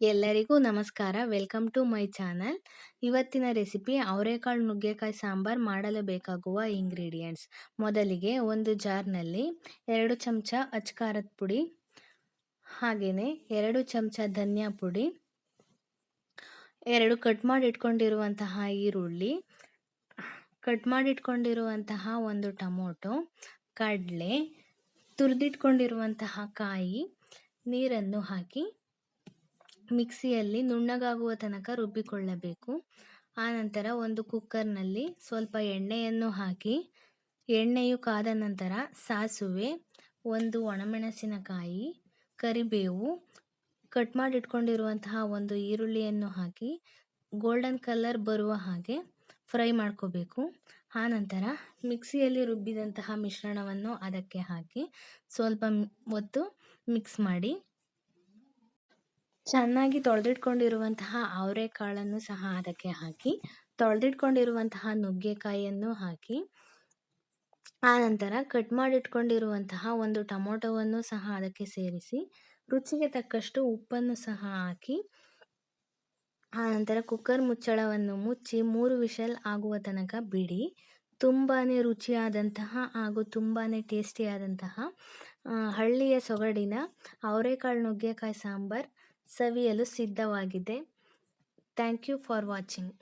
ಎಲ್ಲರಿಗೂ ನಮಸ್ಕಾರ. Welcome to my channel. ಇವತ್ತಿನ ರೆಸಿಪಿ ಅವರೆಕಾಳು ನುಗ್ಗೆಕಾಯಿ ಸಾಂಬಾರ್ ಮಾಡಲು ಬೇಕಾಗುವ ಇಂಗ್ರೀಡಿಯೆಂಟ್ಸ್. ಮೊದಲಿಗೆ ಒಂದು ಜಾರ್ನಲ್ಲಿ ಎರಡು ಚಮಚ ಅಚ್ಕಾರದ ಪುಡಿ ಹಾಗೆಯೇ ಎರಡು ಚಮಚ ಧನಿಯಾ ಪುಡಿ, ಎರಡು ಕಟ್ ಮಾಡಿ ಇಟ್ಕೊಂಡಿರುವಂತಹ ಈರುಳ್ಳಿ, ಕಟ್ ಮಾಡಿ ಇಟ್ಕೊಂಡಿರುವಂತಹ ಒಂದು ಟೊಮೊಟೊ, ಕಡಲೆ, ತುರಿದಿಟ್ಕೊಂಡಿರುವಂತಹ ಕಾಯಿ, ನೀರನ್ನು ಹಾಕಿ ಮಿಕ್ಸಿಯಲ್ಲಿ ನುಣ್ಣಗಾಗುವ ತನಕ ರುಬ್ಬಿಕೊಳ್ಳಬೇಕು. ಆನಂತರ ಒಂದು ಕುಕ್ಕರ್ನಲ್ಲಿ ಸ್ವಲ್ಪ ಎಣ್ಣೆಯನ್ನು ಹಾಕಿ, ಎಣ್ಣೆಯು ಕಾದ ನಂತರ ಸಾಸುವೆ, ಒಂದು ಒಣಮೆಣಸಿನಕಾಯಿ, ಕರಿಬೇವು, ಕಟ್ ಮಾಡಿಟ್ಕೊಂಡಿರುವಂತಹ ಒಂದು ಈರುಳ್ಳಿಯನ್ನು ಹಾಕಿ ಗೋಲ್ಡನ್ ಕಲರ್ ಬರುವ ಹಾಗೆ ಫ್ರೈ ಮಾಡ್ಕೋಬೇಕು. ಆನಂತರ ಮಿಕ್ಸಿಯಲ್ಲಿ ರುಬ್ಬಿದಂತಹ ಮಿಶ್ರಣವನ್ನು ಅದಕ್ಕೆ ಹಾಕಿ ಸ್ವಲ್ಪ ಹೊತ್ತು ಮಿಕ್ಸ್ ಮಾಡಿ ಚೆನ್ನಾಗಿ ತೊಳೆದಿಟ್ಕೊಂಡಿರುವಂತಹ ಅವರೆಕಾಳನ್ನು ಸಹ ಅದಕ್ಕೆ ಹಾಕಿ, ತೊಳೆದಿಟ್ಕೊಂಡಿರುವಂತಹ ನುಗ್ಗೆಕಾಯಿಯನ್ನು ಹಾಕಿ ಆನಂತರ ಕಟ್ ಮಾಡಿಟ್ಕೊಂಡಿರುವಂತಹ ಒಂದು ಟೊಮೊಟೊವನ್ನು ಸಹ ಅದಕ್ಕೆ ಸೇರಿಸಿ, ರುಚಿಗೆ ತಕ್ಕಷ್ಟು ಉಪ್ಪನ್ನು ಸಹ ಹಾಕಿ ಆನಂತರ ಕುಕ್ಕರ್ ಮುಚ್ಚಳವನ್ನು ಮುಚ್ಚಿ ಮೂರು ವಿಷಲ್ ಆಗುವ ತನಕ ಬಿಡಿ. ತುಂಬಾ ರುಚಿಯಾದಂತಹ ಹಾಗೂ ತುಂಬಾ ಟೇಸ್ಟಿಯಾದಂತಹ ಹಳ್ಳಿಯ ಸೊಗಡಿನ ಅವರೆಕಾಳು ನುಗ್ಗೆಕಾಯಿ ಸಾಂಬಾರ್ ಸವಿಯಲು ಸಿದ್ಧವಾಗಿದೆ. Thank you for watching.